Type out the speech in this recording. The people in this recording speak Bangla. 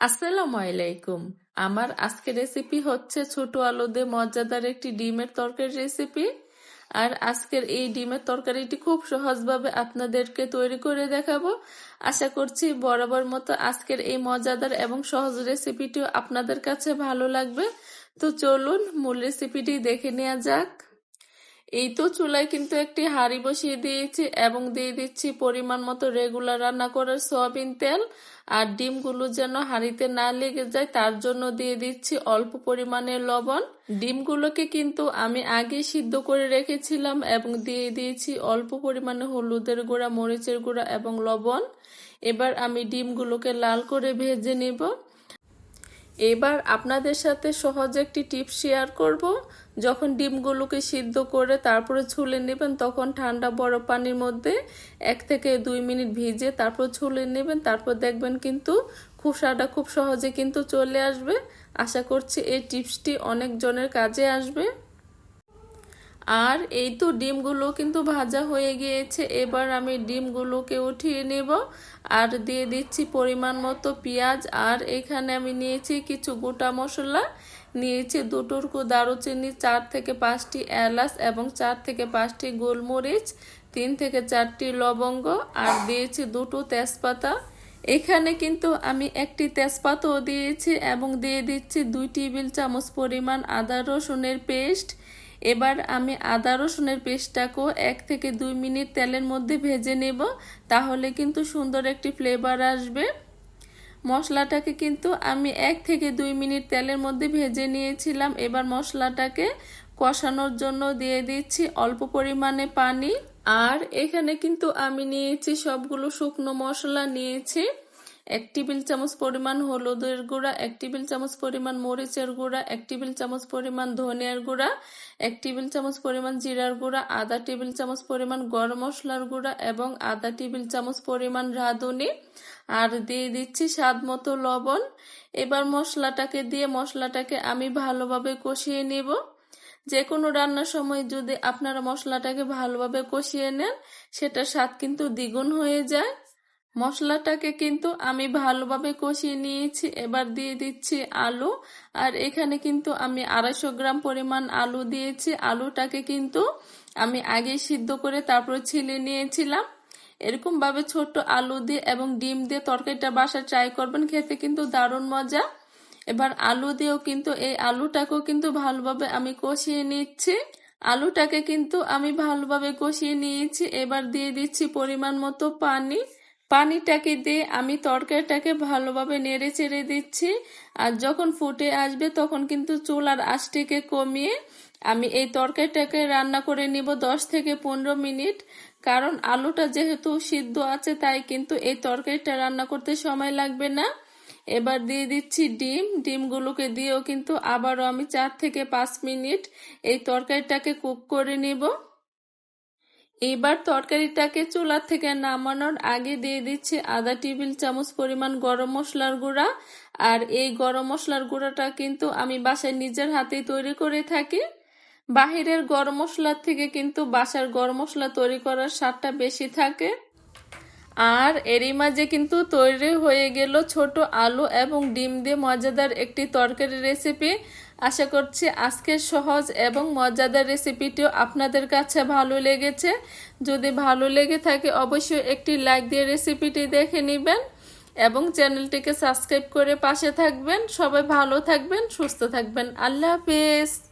আসসালামু আলাইকুম। আমার আজকের রেসিপি হচ্ছে ছোট আলু দিয়ে মজাদার একটি ডিমের তরকারি রেসিপি আর আজকের এই ডিমের তরকারিটি খুব সহজভাবে আপনাদেরকে তৈরি করে দেখাবো। আশা করছি বরাবর মতো আজকের এই মজাদার এবং সহজ রেসিপিটিও আপনাদের কাছে ভালো লাগবে। তো চলুন মূল রেসিপিটি দেখে নেওয়া যাক। এই তো চুলায় কিন্তু একটি হাঁড়ি বসিয়ে দিয়েছি এবং দিয়ে দিচ্ছি পরিমাণ মতো রেগুলার রান্না করার সয়াবিন তেল আর ডিমগুলো যেন হাঁড়িতে না লেগে যায়, তার জন্য দিয়ে দিচ্ছি অল্প পরিমাণে লবণ। ডিমগুলোকে কিন্তু আমি আগে সিদ্ধ করে রেখেছিলাম এবং দিয়ে দিয়েছি অল্প পরিমাণে হলুদের গুঁড়া, মরিচের গুঁড়া এবং লবণ। এবার আমি ডিমগুলোকে লাল করে ভেজে নেব। এবার আপনাদের সাথে সহজ একটি টিপ শেয়ার করব। যখন ডিমগুলোকে সিদ্ধ করে তারপরে ছুলে নেবেন, তখন ঠান্ডা বরফ পানির মধ্যে এক থেকে দুই মিনিট ভিজে তারপর ছুলে নেবেন। তারপর দেখবেন কিন্তু খুশাটা খুব সহজে কিন্তু চলে আসবে। আশা করছি এই টিপসটি অনেকজনের কাজে আসবে। আর এই তো ডিমগুলো কিন্তু ভাজা হয়ে গিয়েছে, এবার আমি ডিমগুলোকে উঠিয়ে নেব আর দিয়ে দিচ্ছি পরিমাণ মতো পেঁয়াজ, আর এখানে আমি নিয়েছি কিছু গোটা মশলা। নিয়েছি দুটোরকু দারুচিনি, চার থেকে পাঁচটি এলাচ এবং চার থেকে পাঁচটি গোলমরিচ, তিন থেকে চারটি লবঙ্গ, আর দিয়েছি দুটো তেজপাতা। এখানে কিন্তু আমি একটি তেজপাতাও দিয়েছি এবং দিয়ে দিচ্ছি দুই টেবিল চামচ পরিমাণ আদা রসুনের পেস্ট এবার আমি আদা রসুনের পেস্টটাকেও এক থেকে দুই মিনিট তেলের মধ্যে ভেজে নেব, তাহলে কিন্তু সুন্দর একটি ফ্লেভার আসবে। মশলাটাকে কিন্তু আমি এক থেকে দুই মিনিট তেলের মধ্যে ভেজে নিয়েছিলাম। এবার মশলাটাকে কষানোর জন্য দিয়ে দিচ্ছি অল্প পরিমাণে পানি। আর এখানে কিন্তু আমি নিয়েছি সবগুলো শুকনো মশলা নিয়েছি। এক টেবিল চামচ পরিমাণ হলুদের গুঁড়া, এক টেবিল চামচ পরিমাণ মরিচের গুঁড়া, এক টেবিল চামচ পরিমাণ ধনিয়ার গুঁড়া, এক টেবিল চামচ পরিমাণ জিরার গুঁড়া, আধা টেবিল চামচ পরিমাণ গরম মশলার গুঁড়া এবং আধা টেবিল চামচ পরিমাণ রাঁধুনি। আর দিয়ে দিচ্ছি স্বাদ মতো লবণ। এবার মশলাটাকে দিয়ে মশলাটাকে আমি ভালোভাবে কষিয়ে নেব। যে কোনো রান্নার সময় যদি আপনারা মশলাটাকে ভালোভাবে কষিয়ে নেন সেটা স্বাদ কিন্তু দ্বিগুণ হয়ে যায়। মশলাটাকে কিন্তু আমি ভালোভাবে কষিয়ে নিয়েছি। এবার দিয়ে দিচ্ছি আলু। আর এখানে কিন্তু আমি আড়াইশো গ্রাম পরিমাণ আলু দিয়েছি। আলুটাকে কিন্তু আমি আগে সিদ্ধ করে তারপর ছিলে নিয়েছিলাম। এরকম ভাবে ছোট্ট আলু দিয়ে এবং ডিম দিয়ে তরকারিটা বাসা ট্রাই করবেন, খেতে কিন্তু দারুণ মজা। এবার আলু দিয়েও কিন্তু এই আলুটাকেও কিন্তু ভালোভাবে আমি কষিয়ে নিচ্ছি। আলুটাকে কিন্তু আমি ভালোভাবে কষিয়ে নিয়েছি। এবার দিয়ে দিচ্ছি পরিমাণ মতো পানি। পানিটাকে দিয়ে আমি তরকারিটাকে ভালোভাবে নেড়ে চেড়ে দিচ্ছি। আর যখন ফুটে আসবে, তখন কিন্তু চুলার আঁচটিকে কমিয়ে আমি এই তরকারিটাকে রান্না করে নিব দশ থেকে পনেরো মিনিট। কারণ আলুটা যেহেতু সিদ্ধ আছে, তাই কিন্তু এই তরকারিটা রান্না করতে সময় লাগবে না। এবার দিয়ে দিচ্ছি ডিম। ডিমগুলোকে দিয়েও কিন্তু আবারও আমি চার থেকে পাঁচ মিনিট এই তরকারিটাকে কুক করে নিব। এবার তরকারিটাকে চুলা থেকে নামানোর আগে দিয়ে দিচ্ছি আধা টেবিল চামচ পরিমাণ গরম মশলার গুঁড়া। আর এই গরম মশলার গুঁড়াটা কিন্তু আমি বাসায় নিজের হাতে তৈরি করে থাকি। বাহিরের গরম মশলার থেকে কিন্তু বাসার গরম মশলা তৈরি করার স্বাদটা বেশি থাকে। আর এরই মাঝে কিন্তু তৈরি হয়ে গেল ছোট আলু এবং ডিম দিয়ে মজাদার একটি তরকারি রেসিপি আশা করছি আজকের সহজ এবং মজাদার রেসিপিটিও আপনাদের কাছে ভালো লেগেছে। যদি ভালো লেগে থাকে, অবশ্যই একটি লাইক দিয়ে রেসিপিটি দেখে নেবেন এবং চ্যানেলটিকে সাবস্ক্রাইব করে পাশে থাকবেন। সবাই ভালো থাকবেন, সুস্থ থাকবেন। আল্লাহ হাফেজ।